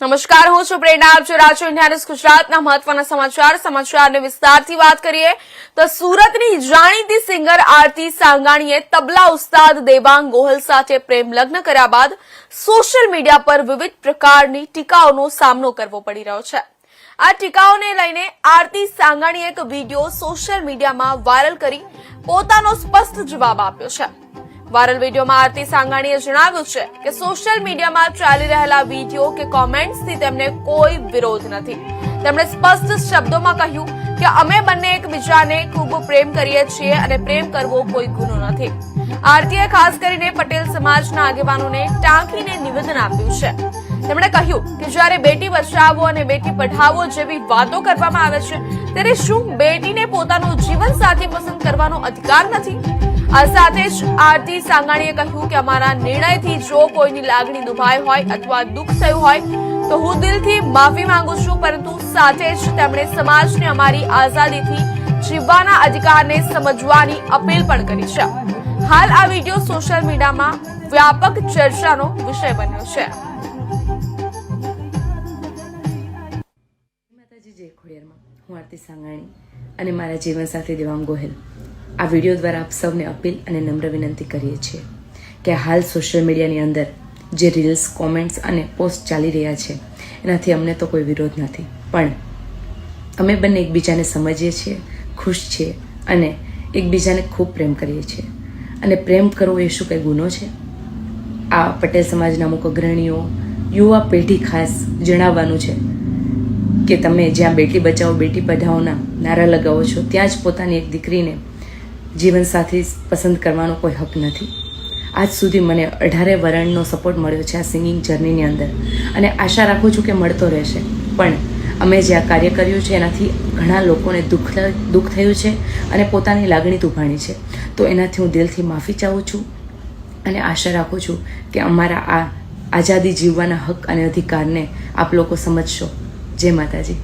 નમસ્કાર, હું છું પ્રેરણા. આપ છો ન્યૂઝ ગુજરાતના મહત્વના સમાચાર. સમાચારને વિસ્તારથી વાત કરીએ તો સુરતની જાણીતી સિંગર આરતી સાંગાણીએ તબલા ઉસ્તાદ દેવાંગ ગોહલ સાથે પ્રેમ લગ્ન કર્યા બાદ સોશિયલ મીડિયા પર વિવિધ પ્રકારની ટીકાઓનો સામનો કરવો પડી રહ્યો છે. આ ટીકાઓને લઈને આરતી સાંગાણીએ એક વીડિયો સોશિયલ મીડિયામાં વાયરલ કરી પોતાનો સ્પષ્ટ જવાબ આપ્યો છે. વાયરલ વિડીયોમાં આરતી સાંગાણીએ જણાવ્યું છે કે સોશિયલ મીડિયામાં ચાલી રહેલા વીડિયો કે કોમેન્ટ્સથી તેમને કોઈ વિરોધ નથી. તેમણે સ્પષ્ટ શબ્દોમાં કહ્યું કે અમે બંને એકબીજાને ખૂબ પ્રેમ કરીએ છીએ અને પ્રેમ કરવો કોઈ ગુનો નથી. આરતીએ ખાસ કરીને પટેલ સમાજના આગેવાનોને ટાંકીને નિવેદન આપ્યું છે. તેમણે કહ્યું કે જ્યારે બેટી બચાવો અને બેટી પઢાવો જેવી વાતો કરવામાં આવે છે, ત્યારે શું બેટીને પોતાનો જીવન સાથી પસંદ કરવાનો અધિકાર નથી? આ સાથે જ આરતી સાંગાણીએ કહ્યું કે અમારા નિર્ણયથી જો કોઈની લાગણી દુભાઈ હોય અથવા દુઃખ થયું હોય, તો હું દિલથી માફી માંગુ છું, પરંતુ સાથે જ તેમણે સમાજને અમારી આઝાદીથી જીવવાના અધિકારને સમજવાની અપીલ પણ કરી છે. હાલ આ વીડિયો સોશિયલ મીડિયામાં વ્યાપક ચર્ચાનો વિષય બન્યો છે. હું આરતી સાંગાણી અને મારા જીવન સાથી દેવાંગ ગોહેલ. આ વીડિયો દ્વારા આપ સૌને અપીલ અને નમ્ર વિનંતી કરીએ છીએ કે હાલ સોશિયલ મીડિયાની અંદર જે રીલ્સ કોમેન્ટ્સ અને પોસ્ટ ચાલી રહ્યા છે, એનાથી અમને તો કોઈ વિરોધ નથી. પણ અમે બંને એકબીજાને સમજીએ છીએ, ખુશ છીએ અને એકબીજાને ખૂબ પ્રેમ કરીએ છીએ. અને પ્રેમ કરવો એ શું કંઈ ગુનો છે? આ પટેલ સમાજના અમુક અગ્રણીઓ, યુવા પેઢી ખાસ જણાવવાનું છે કે તમે જ્યાં બેટી બચાવો, બેટી પઢાઓના નારા લગાવો છો, ત્યાં જ પોતાની એક દીકરીને જીવનસાથી પસંદ કરવાનો કોઈ હક નથી. આજ સુધી મને અઢારે વરણનો સપોર્ટ મળ્યો છે આ સિંગિંગ જર્નીની અંદર. અને આશા રાખું છું કે મળતો રહેશે. પણ અમે જે આ કાર્ય કર્યું છે એનાથી ઘણા લોકોને દુઃખ દુઃખ થયું છે અને પોતાની લાગણી દુભાણી છે. તો એનાથી હું દિલથી માફી ચાહું છું અને આશા રાખું છું કે અમારા આ આઝાદી જીવવાના હક અને અધિકારને આપ લોકો સમજશો. જય માતાજી.